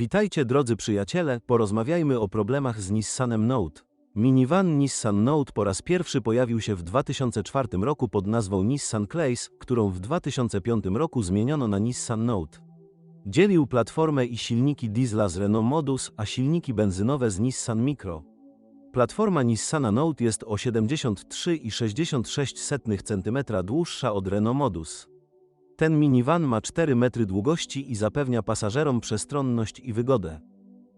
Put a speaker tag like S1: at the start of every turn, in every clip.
S1: Witajcie drodzy przyjaciele, porozmawiajmy o problemach z Nissanem Note. Minivan Nissan Note po raz pierwszy pojawił się w 2004 roku pod nazwą Nissan Clays, którą w 2005 roku zmieniono na Nissan Note. Dzielił platformę i silniki diesla z Renault Modus, a silniki benzynowe z Nissan Micro. Platforma Nissana Note jest o 73,66 cm dłuższa od Renault Modus. Ten minivan ma 4 metry długości i zapewnia pasażerom przestronność i wygodę.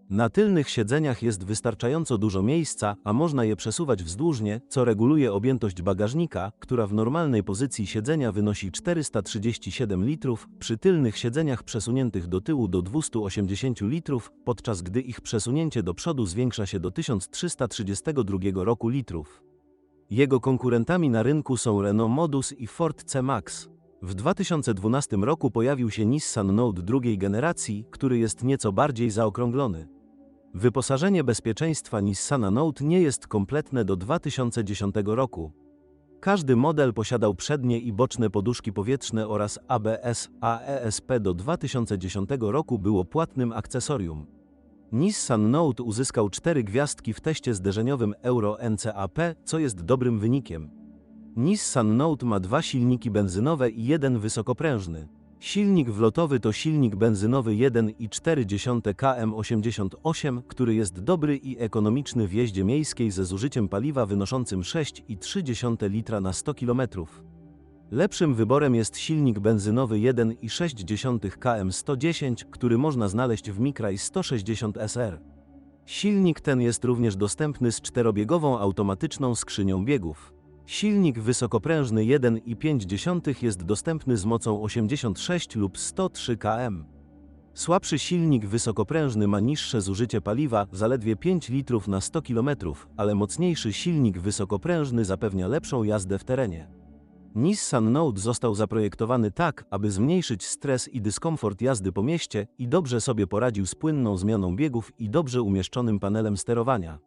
S1: Na tylnych siedzeniach jest wystarczająco dużo miejsca, a można je przesuwać wzdłużnie, co reguluje objętość bagażnika, która w normalnej pozycji siedzenia wynosi 437 litrów, przy tylnych siedzeniach przesuniętych do tyłu do 280 litrów, podczas gdy ich przesunięcie do przodu zwiększa się do 1332 roku litrów. Jego konkurentami na rynku są Renault Modus i Ford C-Max. W 2012 roku pojawił się Nissan Note drugiej generacji, który jest nieco bardziej zaokrąglony. Wyposażenie bezpieczeństwa Nissana Note nie jest kompletne do 2010 roku. Każdy model posiadał przednie i boczne poduszki powietrzne oraz ABS, a ESP do 2010 roku było płatnym akcesorium. Nissan Note uzyskał 4 gwiazdki w teście zderzeniowym Euro NCAP, co jest dobrym wynikiem. Nissan Note ma dwa silniki benzynowe i jeden wysokoprężny. Silnik wlotowy to silnik benzynowy 1,4 km88, który jest dobry i ekonomiczny w jeździe miejskiej ze zużyciem paliwa wynoszącym 6,3 litra na 100 km. Lepszym wyborem jest silnik benzynowy 1,6 km110, który można znaleźć w Micra 160 SR. Silnik ten jest również dostępny z czterobiegową automatyczną skrzynią biegów. Silnik wysokoprężny 1,5 jest dostępny z mocą 86 lub 103 km. Słabszy silnik wysokoprężny ma niższe zużycie paliwa, zaledwie 5 litrów na 100 km, ale mocniejszy silnik wysokoprężny zapewnia lepszą jazdę w terenie. Nissan Note został zaprojektowany tak, aby zmniejszyć stres i dyskomfort jazdy po mieście i dobrze sobie poradził z płynną zmianą biegów i dobrze umieszczonym panelem sterowania.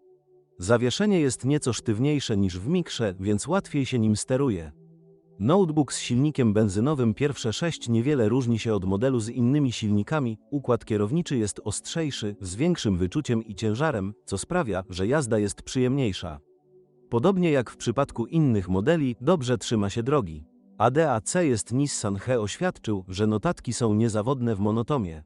S1: Zawieszenie jest nieco sztywniejsze niż w mikrze, więc łatwiej się nim steruje. Notebook z silnikiem benzynowym pierwsze 6 niewiele różni się od modelu z innymi silnikami, układ kierowniczy jest ostrzejszy, z większym wyczuciem i ciężarem, co sprawia, że jazda jest przyjemniejsza. Podobnie jak w przypadku innych modeli, dobrze trzyma się drogi. ADAC jest Nissan He oświadczył, że notatki są niezawodne w monotomie.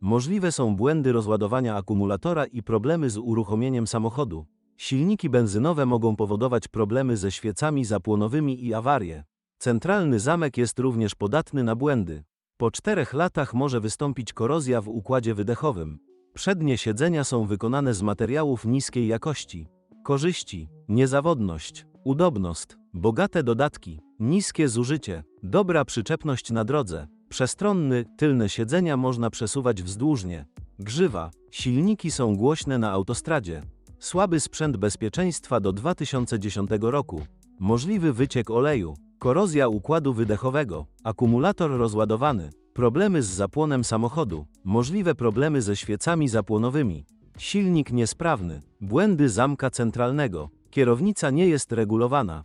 S1: Możliwe są błędy rozładowania akumulatora i problemy z uruchomieniem samochodu. Silniki benzynowe mogą powodować problemy ze świecami zapłonowymi i awarie. Centralny zamek jest również podatny na błędy. Po czterech latach może wystąpić korozja w układzie wydechowym. Przednie siedzenia są wykonane z materiałów niskiej jakości. Korzyści, niezawodność, udobność, bogate dodatki, niskie zużycie, dobra przyczepność na drodze, przestronny, tylne siedzenia można przesuwać wzdłużnie. Grzywa, silniki są głośne na autostradzie. Słaby sprzęt bezpieczeństwa do 2010 roku. Możliwy wyciek oleju, korozja układu wydechowego, akumulator rozładowany, problemy z zapłonem samochodu, możliwe problemy ze świecami zapłonowymi, silnik niesprawny, błędy zamka centralnego, kierownica nie jest regulowana,